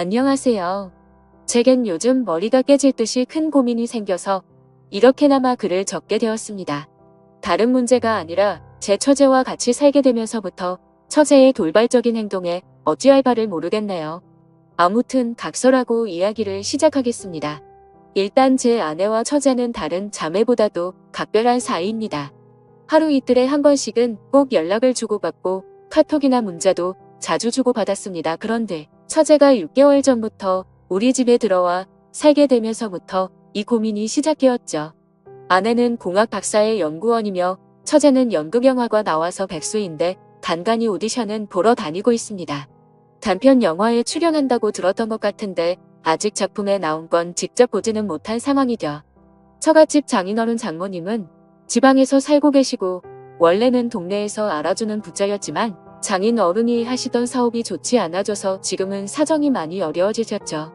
안녕하세요. 제겐 요즘 머리가 깨질 듯이 큰 고민이 생겨서 이렇게나마 글을 적게 되었습니다. 다른 문제가 아니라 제 처제와 같이 살게 되면서부터 처제의 돌발적인 행동에 어찌할 바를 모르겠네요. 아무튼 각설하고 이야기를 시작하겠습니다. 일단 제 아내와 처제는 다른 자매보다도 각별한 사이입니다. 하루 이틀에 한 번씩은 꼭 연락을 주고받고 카톡이나 문자도 자주 주고받았습니다. 그런데 처제가 6개월 전부터 우리 집에 들어와 살게 되면서부터 이 고민이 시작되었죠. 아내는 공학 박사의 연구원이며 처제는 연극영화과 나와서 백수인데 간간히 오디션은 보러 다니고 있습니다. 단편 영화에 출연한다고 들었던 것 같은데 아직 작품에 나온 건 직접 보지는 못한 상황이죠. 처갓집 장인어른 장모님은 지방에서 살고 계시고 원래는 동네에서 알아주는 부자였지만 장인 어른이 하시던 사업이 좋지 않아져서 지금은 사정이 많이 어려워지셨죠.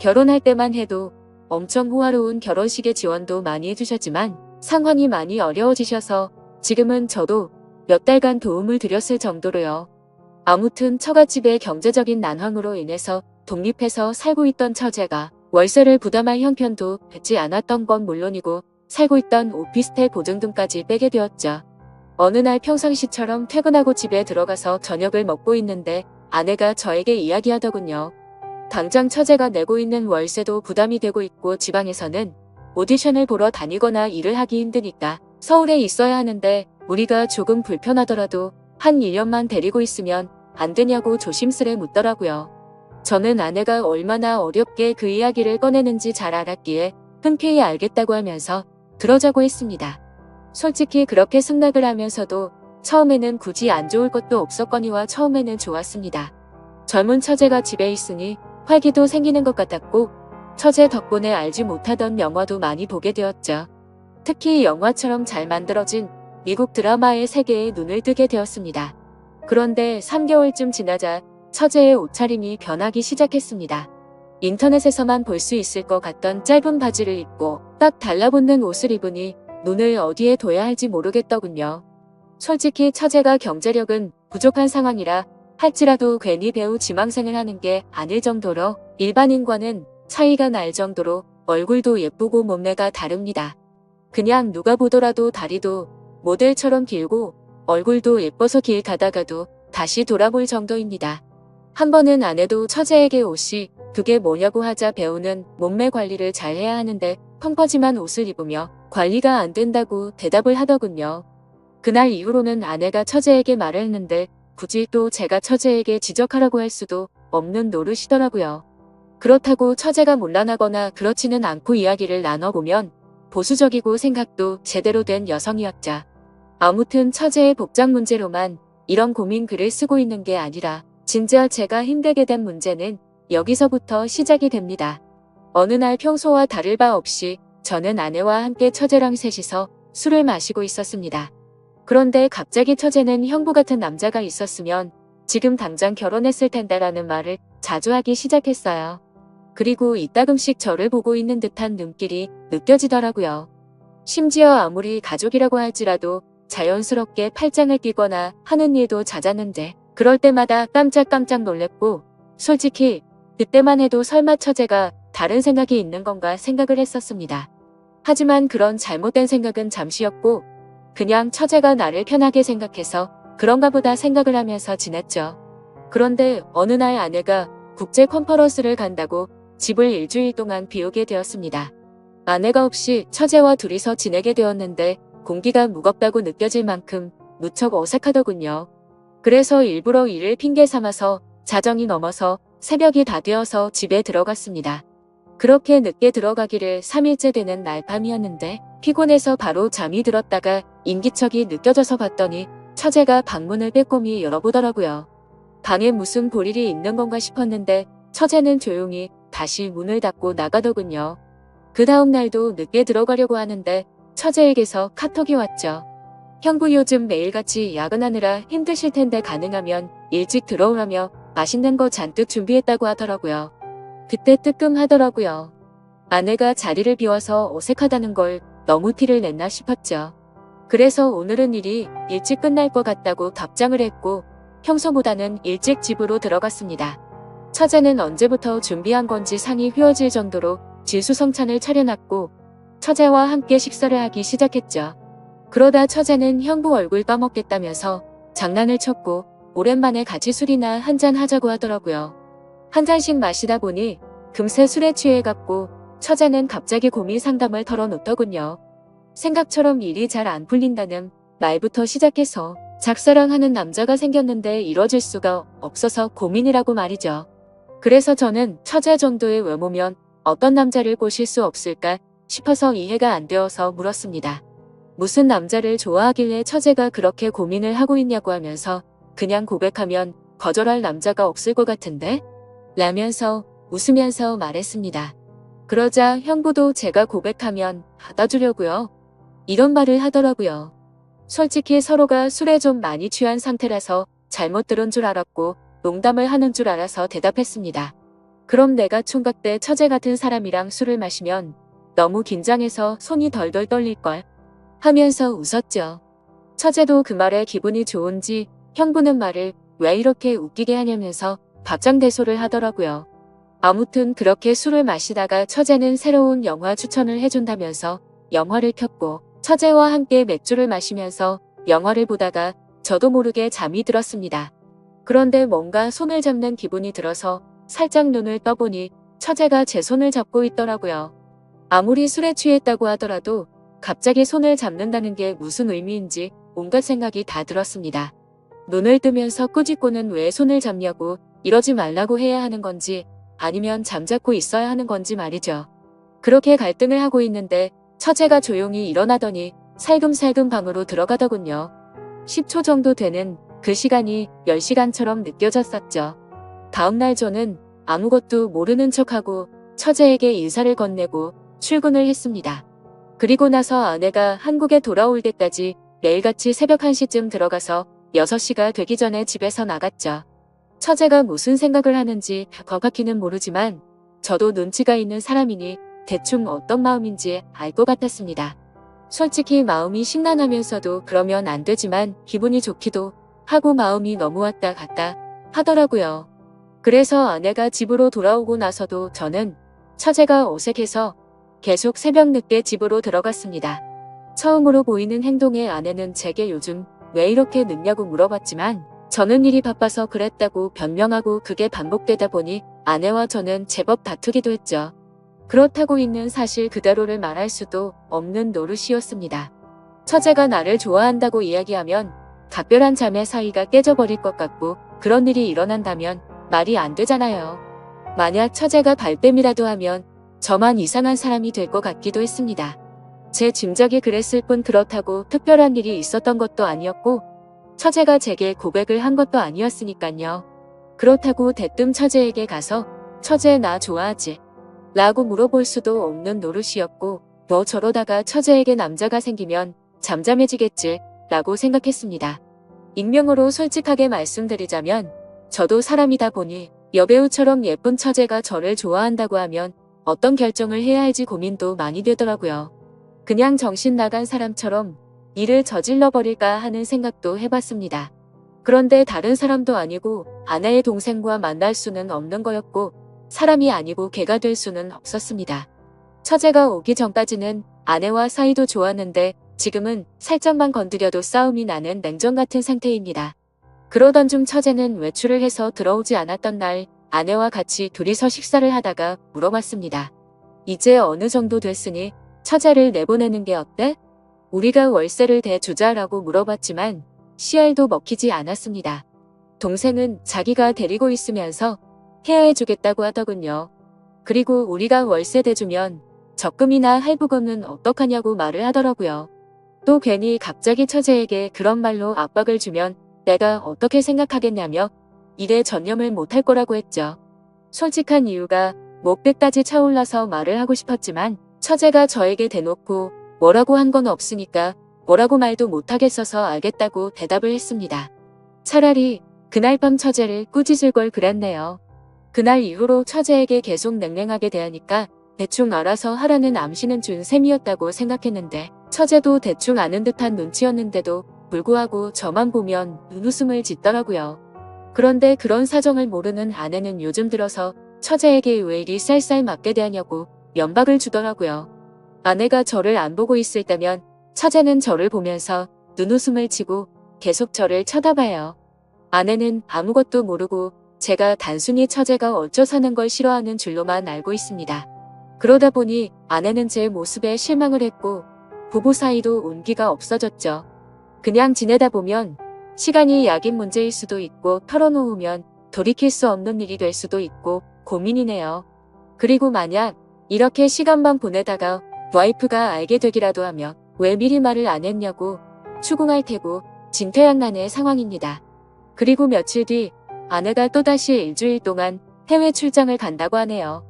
결혼할 때만 해도 엄청 호화로운 결혼식의 지원도 많이 해주셨지만 상황이 많이 어려워지셔서 지금은 저도 몇 달간 도움을 드렸을 정도로요. 아무튼 처갓집의 경제적인 난황으로 인해서 독립해서 살고 있던 처제가 월세를 부담할 형편도 되지 않았던 건 물론이고 살고 있던 오피스텔 보증금까지 빼게 되었죠. 어느 날 평상시처럼 퇴근하고 집에 들어가서 저녁을 먹고 있는데 아내가 저에게 이야기하더군요. 당장 처제가 내고 있는 월세도 부담이 되고 있고 지방에서는 오디션을 보러 다니거나 일을 하기 힘드니까 서울에 있어야 하는데 우리가 조금 불편하더라도 한 1년만 데리고 있으면 안 되냐고 조심스레 묻더라고요. 저는 아내가 얼마나 어렵게 그 이야기를 꺼내는지 잘 알았기에 흔쾌히 알겠다고 하면서 그러자고 했습니다. 솔직히 그렇게 승낙을 하면서도 처음에는 굳이 안 좋을 것도 없었거니와 처음에는 좋았습니다. 젊은 처제가 집에 있으니 활기도 생기는 것 같았고 처제 덕분에 알지 못하던 영화도 많이 보게 되었죠. 특히 영화처럼 잘 만들어진 미국 드라마의 세계에 눈을 뜨게 되었습니다. 그런데 3개월쯤 지나자 처제의 옷차림이 변하기 시작했습니다. 인터넷에서만 볼 수 있을 것 같던 짧은 바지를 입고 딱 달라붙는 옷을 입으니 눈을 어디에 둬야 할지 모르겠더군요. 솔직히 처제가 경제력은 부족한 상황이라 할지라도 괜히 배우 지망생을 하는 게 아닐 정도로 일반인과는 차이가 날 정도로 얼굴도 예쁘고 몸매가 다릅니다. 그냥 누가 보더라도 다리도 모델처럼 길고 얼굴도 예뻐서 길 가다가도 다시 돌아볼 정도입니다. 한 번은 아내도 처제에게 옷이 그게 뭐냐고 하자 배우는 몸매 관리를 잘 해야 하는데 펑퍼짐한 옷을 입으며 관리가 안 된다고 대답을 하더군요. 그날 이후로는 아내가 처제에게 말을 했는데 굳이 또 제가 처제에게 지적하라고 할 수도 없는 노릇이더라고요. 그렇다고 처제가 문란하거나 그렇지는 않고 이야기를 나눠보면 보수적이고 생각도 제대로 된 여성이었자. 아무튼 처제의 복장 문제로만 이런 고민 글을 쓰고 있는 게 아니라 진짜 제가 힘들게 된 문제는 여기서부터 시작이 됩니다. 어느 날 평소와 다를 바 없이 저는 아내와 함께 처제랑 셋이서 술을 마시고 있었습니다. 그런데 갑자기 처제는 형부 같은 남자가 있었으면 지금 당장 결혼했을 텐데라는 말을 자주 하기 시작했어요. 그리고 이따금씩 저를 보고 있는 듯한 눈길이 느껴지더라고요. 심지어 아무리 가족이라고 할지라도 자연스럽게 팔짱을 끼거나 하는 일도 잦았는데 그럴 때마다 깜짝깜짝 놀랬고 솔직히 그때만 해도 설마 처제가 다른 생각이 있는 건가 생각을 했었습니다. 하지만 그런 잘못된 생각은 잠시였고 그냥 처제가 나를 편하게 생각해서 그런가 보다 생각을 하면서 지냈죠. 그런데 어느 날 아내가 국제 컨퍼런스를 간다고 집을 일주일 동안 비우게 되었습니다. 아내가 없이 처제와 둘이서 지내게 되었는데 공기가 무겁다고 느껴질 만큼 무척 어색하더군요. 그래서 일부러 일을 핑계 삼아서 자정이 넘어서 새벽이 다 되어서 집에 들어갔습니다. 그렇게 늦게 들어가기를 3일째 되는 날 밤이었는데 피곤해서 바로 잠이 들었다가 인기척이 느껴져서 봤더니 처제가 방문을 빼꼼히 열어보더라고요. 방에 무슨 볼일이 있는 건가 싶었는데 처제는 조용히 다시 문을 닫고 나가더군요. 그 다음 날도 늦게 들어가려고 하는데 처제에게서 카톡이 왔죠. 형부 요즘 매일같이 야근하느라 힘드실 텐데 가능하면 일찍 들어오라며 맛있는 거 잔뜩 준비했다고 하더라고요. 그때 뜨끔하더라고요. 아내가 자리를 비워서 어색하다는 걸 너무 티를 냈나 싶었죠. 그래서 오늘은 일이 일찍 끝날 것 같다고 답장을 했고 평소보다는 일찍 집으로 들어갔습니다. 처제는 언제부터 준비한 건지 상이 휘어질 정도로 질수성찬을 차려놨고 처제와 함께 식사를 하기 시작했죠. 그러다 처제는 형부 얼굴 떠먹겠다면서 장난을 쳤고 오랜만에 같이 술이나 한잔 하자고 하더라고요. 한 잔씩 마시다 보니 금세 술에 취해갔고 처제는 갑자기 고민 상담을 털어놓더군요. 생각처럼 일이 잘 안 풀린다는 말부터 시작해서 작사랑하는 남자가 생겼는데 이뤄질 수가 없어서 고민이라고 말이죠. 그래서 저는 처제 정도의 외모면 어떤 남자를 꼬실 수 없을까 싶어서 이해가 안 되어서 물었습니다. 무슨 남자를 좋아하길래 처제가 그렇게 고민을 하고 있냐고 하면서 그냥 고백하면 거절할 남자가 없을 것 같은데? 라면서 웃으면서 말했습니다. 그러자 형부도 제가 고백하면 받아주려고요. 이런 말을 하더라고요. 솔직히 서로가 술에 좀 많이 취한 상태라서 잘못 들은 줄 알았고 농담을 하는 줄 알아서 대답했습니다. 그럼 내가 총각 때 처제 같은 사람이랑 술을 마시면 너무 긴장해서 손이 덜덜 떨릴걸 하면서 웃었죠. 처제도 그 말에 기분이 좋은지 형부는 말을 왜 이렇게 웃기게 하냐면서 박장대소를 하더라고요. 아무튼 그렇게 술을 마시다가 처제는 새로운 영화 추천을 해준다면서 영화를 켰고 처제와 함께 맥주를 마시면서 영화를 보다가 저도 모르게 잠이 들었습니다. 그런데 뭔가 손을 잡는 기분이 들어서 살짝 눈을 떠보니 처제가 제 손을 잡고 있더라고요. 아무리 술에 취했다고 하더라도 갑자기 손을 잡는다는 게 무슨 의미인지 온갖 생각이 다 들었습니다. 눈을 뜨면서 꾸짖고는 왜 손을 잡냐고 이러지 말라고 해야 하는 건지 아니면 잠자고 있어야 하는 건지 말이죠. 그렇게 갈등을 하고 있는데 처제가 조용히 일어나더니 살금살금 방으로 들어가더군요. 10초 정도 되는 그 시간이 10시간처럼 느껴졌었죠. 다음날 저는 아무것도 모르는 척하고 처제에게 인사를 건네고 출근을 했습니다. 그리고 나서 아내가 한국에 돌아올 때까지 매일같이 새벽 1시쯤 들어가서 6시가 되기 전에 집에서 나갔죠. 처제가 무슨 생각을 하는지 정확히는 모르지만 저도 눈치가 있는 사람이니 대충 어떤 마음인지 알 것 같았습니다. 솔직히 마음이 심란하면서도 그러면 안 되지만 기분이 좋기도 하고 마음이 너무 왔다 갔다 하더라고요. 그래서 아내가 집으로 돌아오고 나서도 저는 처제가 어색해서 계속 새벽 늦게 집으로 들어갔습니다. 처음으로 보이는 행동에 아내는 제게 요즘 왜 이렇게 늦냐고 물어봤지만 저는 일이 바빠서 그랬다고 변명하고 그게 반복되다 보니 아내와 저는 제법 다투기도 했죠. 그렇다고 있는 사실 그대로를 말할 수도 없는 노릇이었습니다. 처제가 나를 좋아한다고 이야기하면 각별한 자매 사이가 깨져버릴 것 같고 그런 일이 일어난다면 말이 안 되잖아요. 만약 처제가 발뺌이라도 하면 저만 이상한 사람이 될 것 같기도 했습니다. 제 짐작이 그랬을 뿐 그렇다고 특별한 일이 있었던 것도 아니었고 처제가 제게 고백을 한 것도 아니었으니깐요. 그렇다고 대뜸 처제에게 가서 처제 나 좋아하지? 라고 물어볼 수도 없는 노릇이었고 너 저러다가 처제에게 남자가 생기면 잠잠해지겠지 라고 생각했습니다. 익명으로 솔직하게 말씀드리자면 저도 사람이다 보니 여배우처럼 예쁜 처제가 저를 좋아한다고 하면 어떤 결정을 해야 할지 고민도 많이 되더라고요. 그냥 정신 나간 사람처럼 일을 저질러 버릴까 하는 생각도 해봤습니다. 그런데 다른 사람도 아니고 아내의 동생과 만날 수는 없는 거였고 사람이 아니고 개가 될 수는 없었습니다. 처제가 오기 전까지는 아내와 사이도 좋았는데 지금은 살짝만 건드려도 싸움이 나는 냉전 같은 상태입니다. 그러던 중 처제는 외출을 해서 들어오지 않았던 날 아내와 같이 둘이서 식사를 하다가 물어봤습니다. 이제 어느 정도 됐으니 처제를 내보내는 게 어때? 우리가 월세를 대주자라고 물어봤지만 씨알도 먹히지 않았습니다. 동생은 자기가 데리고 있으면서 해야해주겠다고 하더군요. 그리고 우리가 월세 대주면 적금이나 할부금은 어떡하냐고 말을 하더라고요. 또 괜히 갑자기 처제에게 그런 말로 압박을 주면 내가 어떻게 생각하겠냐며 일에 전념을 못할 거라고 했죠. 솔직한 이유가 목배까지 차올라서 말을 하고 싶었지만 처제가 저에게 대놓고 뭐라고 한 건 없으니까 뭐라고 말도 못하겠어서 알겠다고 대답을 했습니다. 차라리 그날 밤 처제를 꾸짖을 걸 그랬네요. 그날 이후로 처제에게 계속 냉랭하게 대하니까 대충 알아서 하라는 암시는 준 셈이었다고 생각했는데 처제도 대충 아는 듯한 눈치였는데도 불구하고 저만 보면 눈웃음을 짓더라고요. 그런데 그런 사정을 모르는 아내는 요즘 들어서 처제에게 왜 이리 쌀쌀 맞게 대하냐고 면박을 주더라고요. 아내가 저를 안 보고 있을 때면 처제는 저를 보면서 눈웃음을 치고 계속 저를 쳐다봐요. 아내는 아무것도 모르고 제가 단순히 처제가 어쩌 사는 걸 싫어하는 줄로만 알고 있습니다. 그러다 보니 아내는 제 모습에 실망을 했고 부부 사이도 온기가 없어졌죠. 그냥 지내다 보면 시간이 약인 문제일 수도 있고 털어놓으면 돌이킬 수 없는 일이 될 수도 있고 고민이네요. 그리고 만약 이렇게 시간만 보내다가 와이프가 알게 되기라도 하면 왜 미리 말을 안 했냐고 추궁할 테고 진퇴양난의 상황입니다. 그리고 며칠 뒤 아내가 또다시 일주일 동안 해외 출장을 간다고 하네요.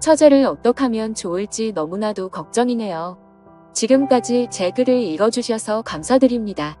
처제를 어떻게 하면 좋을지 너무나도 걱정이네요. 지금까지 제 글을 읽어주셔서 감사드립니다.